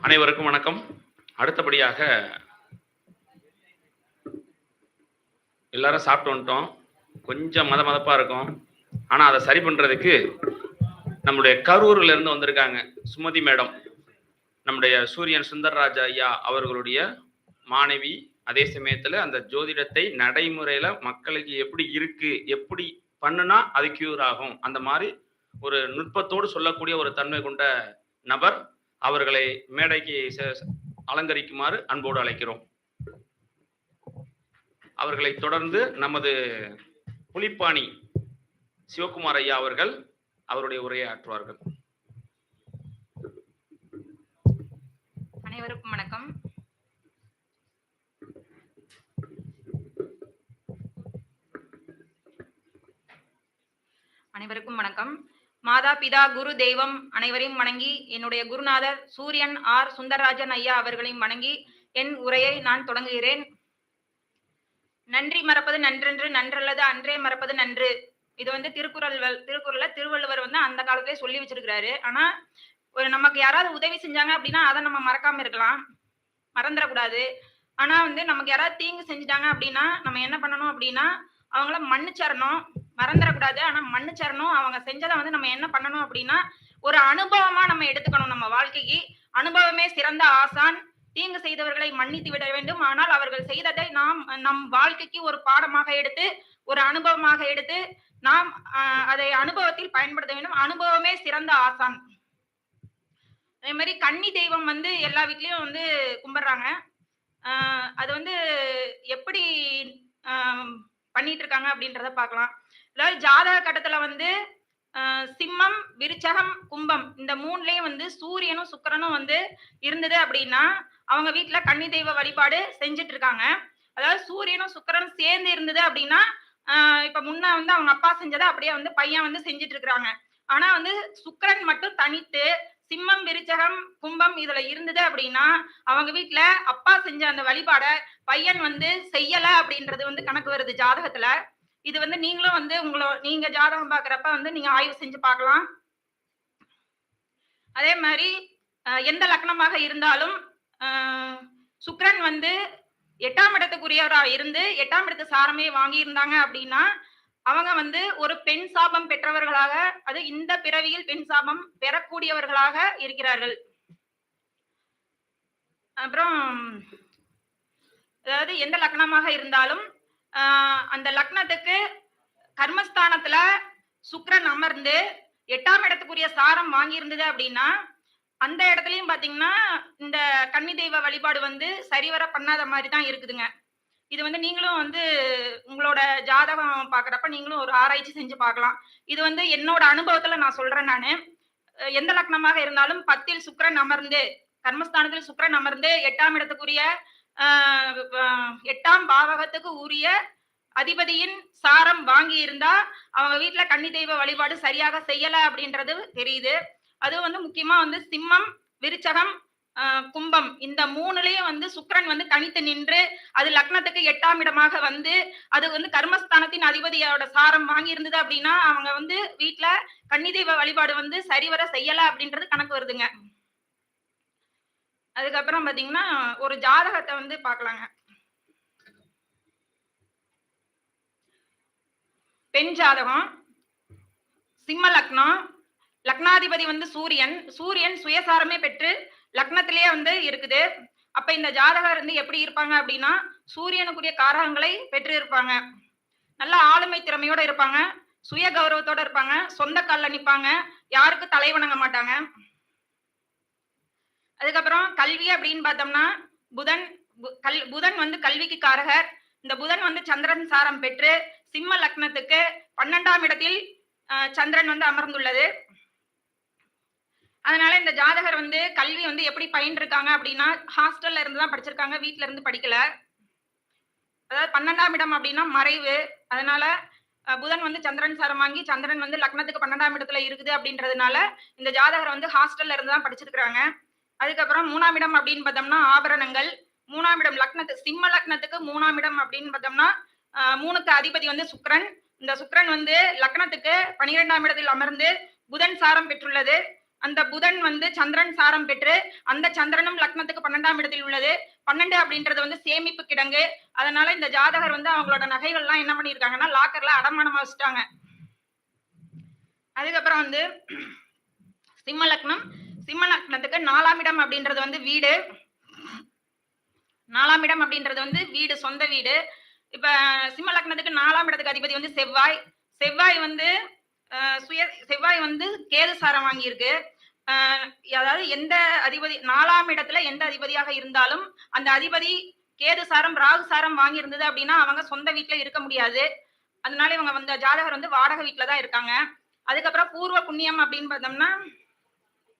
அனைவருக்கும் வணக்கம். அடுத்தபடியாக எல்லாரும் சாப்பிட்டு வந்துட்டோம். கொஞ்சம் மத மதப்பா இருக்கும். ஆனா அதை சரி பண்றதுக்கு நம்முடைய கரூர்ல இருந்து வந்திருக்காங்க சுமதி மேடம். நம்முடைய சூரியன் சுந்தர்ராஜா ஐயா அவர்களுடைய மாணவி. அதே சமயத்துல அந்த ஜோதிடத்தை நடைமுறையில மக்களுக்கு எப்படி இருக்கு எப்படி பண்ணுனா அது கியூர் ஆகும். அந்த மாதிரி ஒரு நுட்பத்தோடு சொல்லக்கூடிய ஒரு தன்மை கொண்ட நபர் அவர்களை மேடைக்கு அலங்கரிக்குமாறு அன்போடு அழைக்கிறோம். அவர்களை தொடர்ந்து நமது புலிப்பாணி சிவகுமார் ஐயா அவர்கள் அவருடைய உரையை ஆற்றுவார்கள். அனைவருக்கும் வணக்கம். அனைவருக்கும் வணக்கம். மாதா பிதா குரு தெய்வம் அனைவரையும் வணங்கி என்னுடைய குருநாதர் சூரியன் ஆர் சுந்தரராஜன் ஐயா அவர்களையும் வணங்கி என் உரையை நான் தொடங்குகிறேன். நன்றி மறப்பது நன்றென்று நன்றல்லது அன்றே மறப்பது நன்று. இது வந்து திருக்குறள் திருக்குறள்ல திருவள்ளுவர் வந்து அந்த காலத்திலே சொல்லி வச்சிருக்கிறாரு. ஆனா ஒரு நமக்கு யாராவது உதவி செஞ்சாங்க அப்படின்னா அதை நம்ம மறக்காம இருக்கலாம். மறந்துடக்கூடாது. ஆனா வந்து நமக்கு யாராவது தீங்கு செஞ்சுட்டாங்க அப்படின்னா நம்ம என்ன பண்ணணும் அப்படின்னா அவங்கள மன்னிச்சரணும் மறந்துடக்கூடாது ஆனா மன்னிச்சரணும் அவங்க செஞ்சதை வந்து நம்ம என்ன பண்ணணும் அப்படின்னா ஒரு அனுபவமா நம்ம எடுத்துக்கணும் நம்ம வாழ்க்கைக்கு. அனுபவமே சிறந்த ஆசான். தீங்கு செய்தவர்களை மன்னித்து விட வேண்டும். ஆனால் அவர்கள் செய்ததை நாம் நம் வாழ்க்கைக்கு ஒரு பாடமாக எடுத்து ஒரு அனுபவமாக எடுத்து நாம் அதை அனுபவத்தில் பயன்படுத்த வேண்டும். அனுபவமே சிறந்த ஆசான். அதே மாதிரி கன்னி தெய்வம் வந்து எல்லா வீட்லயும் வந்து கும்பிடுறாங்க. அது வந்து எப்படி பண்ணிட்டு இருக்காங்க அப்படின்றத பார்க்கலாம். அதாவது ஜாதக கட்டத்துல வந்து சிம்மம் விருச்சகம் கும்பம் இந்த மூணுலயும் வந்து சூரியனும் சுக்கிரனும் வந்து இருந்தது அப்படின்னா அவங்க வீட்டுல கன்னி தெய்வ வழிபாடு செஞ்சுட்டு இருக்காங்க அதாவது சூரியனும் சுக்கிரனும் சேர்ந்து இருந்தது அப்படின்னா இப்ப முன்ன வந்து அவங்க அப்பா செஞ்சதை அப்படியே வந்து பையன் வந்து செஞ்சுட்டு இருக்கிறாங்க ஆனா வந்து சுக்கரன் மட்டும் தனித்து சிம்மம் விருச்சகம் கும்பம் இதுல இருந்தது அப்படின்னா அவங்க வீட்டுல அப்பா செஞ்ச அந்த வழிபாட பையன் வந்து செய்யல அப்படின்றது வந்து கணக்கு வருது ஜாதகத்துல. இது வந்து நீங்களும் வந்து உங்களோ நீங்க ஜாதகம் பாக்குறப்ப வந்து நீங்க ஆய்வு செஞ்சு பார்க்கலாம். அதே மாதிரி எந்த லக்னமாக இருந்தாலும் சுக்ரன் வந்து எட்டாம் இடத்துக்குரியவரா இருந்து எட்டாம் இடத்து சாரமே வாங்கி இருந்தாங்க அப்படின்னா அவங்க வந்து ஒரு பெண் சாபம் பெற்றவர்களாக அது இந்த பிறவியில் பெண் சாபம் பெறக்கூடியவர்களாக இருக்கிறார்கள். அப்புறம் அதாவது எந்த லக்னமாக இருந்தாலும் அந்த லக்னத்துக்கு கர்மஸ்தானத்துல சுக்கரன் அமர்ந்து எட்டாம் இடத்துக்குரிய சாரம் வாங்கி இருந்தது அப்படின்னா அந்த இடத்துலயும் பாத்தீங்கன்னா இந்த கன்னி தெய்வ வழிபாடு வந்து சரிவர பண்ணாத மாதிரி தான் இருக்குதுங்க. இது வந்து நீங்களும் வந்து உங்களோட ஜாதகம் பாக்குறப்ப நீங்களும் ஒரு ஆராய்ச்சி செஞ்சு பார்க்கலாம் இது வந்து என்னோட அனுபவத்துல நான் சொல்றேன் நானு. எந்த லக்னமாக இருந்தாலும் பத்தில் சுக்கரன் அமர்ந்து கர்மஸ்தானத்தில் சுக்கரன் அமர்ந்து எட்டாம் இடத்துக்குரிய எட்டாம் பாவகத்துக்கு உரிய அதிபதியின் சாரம் வாங்கி இருந்தா அவங்க வீட்டுல கன்னி தெய்வ வழிபாடு சரியாக செய்யல அப்படின்றது தெரியுது. அது வந்து முக்கியமா வந்து சிம்மம் விருச்சகம் கும்பம் இந்த மூணுலயும் வந்து சுக்கரன் வந்து தனித்து நின்று அது லக்னத்துக்கு எட்டாம் இடமாக வந்து அது வந்து கர்மஸ்தானத்தின் அதிபதியோட சாரம் வாங்கி இருந்தது அப்படின்னா அவங்க வந்து வீட்டுல கன்னி தெய்வ வழிபாடு வந்து சரிவர செய்யல அப்படின்றது கணக்கு வருதுங்க. அதுக்கப்புறம் பாத்தீங்கன்னா ஒரு ஜாதகத்தை வந்து பார்க்கலாங்க பெண் ஜாதகம் சிம்ம லக்னம் லக்னாதிபதி வந்து சூரியன் சூரியன் சுயசாரமே பெற்று லக்னத்திலேயே வந்து இருக்குது. அப்ப இந்த ஜாதகர் வந்து எப்படி இருப்பாங்க அப்படின்னா சூரியனுக்குரிய காரகங்களை பெற்று இருப்பாங்க. நல்ல ஆளுமை திறமையோட இருப்பாங்க சுய கௌரவத்தோட இருப்பாங்க சொந்த கால்ல நிப்பாங்க யாருக்கு தலைவணங்க மாட்டாங்க. அதுக்கப்புறம் கல்வி அப்படின்னு பார்த்தோம்னா புதன் பு- கல் புதன் வந்து கல்விக்கு காரகர் இந்த புதன் வந்து சந்திரன் சாரம் பெற்று சிம்ம லக்னத்துக்கு பன்னெண்டாம் இடத்தில் சந்திரன் வந்து அமர்ந்துள்ளது. அதனால இந்த ஜாதகர் வந்து கல்வி வந்து எப்படி பயின்றிருக்காங்க அப்படின்னா ஹாஸ்டல்ல இருந்து தான் படிச்சிருக்காங்க வீட்ல இருந்து படிக்கல. அதாவது பன்னெண்டாம் இடம் அப்படின்னா மறைவு. அதனால புதன் வந்து சந்திரன் சாரம் வாங்கி சந்திரன் வந்து லக்னத்துக்கு பன்னெண்டாம் இடத்துல இருக்குது அப்படின்றதுனால இந்த ஜாதகர் வந்து ஹாஸ்டல்ல இருந்து தான் படிச்சிருக்கிறாங்க. அதுக்கப்புறம் மூணாம் இடம் அப்படின்னு பார்த்தோம்னா ஆபரணங்கள். மூணாம் இடம் லக்னத்து சிம்ம லக்னத்துக்கு மூணாம் இடம் அப்படின்னு பார்த்தோம்னா மூணுக்கு அதிபதி வந்து சுக்ரன். இந்த சுக்ரன் வந்து லக்னத்துக்கு பனிரெண்டாம் இடத்தில் அமர்ந்து புதன் சாரம் பெற்றுள்ளது. அந்த புதன் வந்து சந்திரன் சாரம் பெற்று அந்த சந்திரனும் லக்னத்துக்கு பன்னெண்டாம் இடத்தில் உள்ளது. பன்னெண்டு அப்படின்றது வந்து சேமிப்பு கிடங்கு. அதனால இந்த ஜாதகர் வந்து அவங்களோட நகைகள்லாம் என்ன பண்ணியிருக்காங்கன்னா லாக்கர்ல அடமானமா வச்சுட்டாங்க. அதுக்கப்புறம் வந்து சிம்ம லக்னம் சிம்ம லக்னத்துக்கு நாலாம் இடம் அப்படின்றது வந்து வீடு. நாலாம் இடம் அப்படின்றது வந்து வீடு சொந்த வீடு. இப்ப சிம்ம லக்னத்துக்கு நாலாம் இடத்துக்கு அதிபதி வந்து செவ்வாய். செவ்வாய் வந்து சுய செவ்வாய் வந்து கேது சாரம் வாங்கியிருக்கு. அதாவது எந்த அதிபதி நாலாம் இடத்துல எந்த அதிபதியாக இருந்தாலும் அந்த அதிபதி கேது சாரம் ராகு சாரம் வாங்கி இருந்தது அப்படின்னா அவங்க சொந்த வீட்டுல இருக்க முடியாது. அதனால இவங்க வந்து ஜாதகர் வந்து வாடகை வீட்ல தான் இருக்காங்க. அதுக்கப்புறம் பூர்வ புண்ணியம் அப்படின்னு பார்த்தோம்னா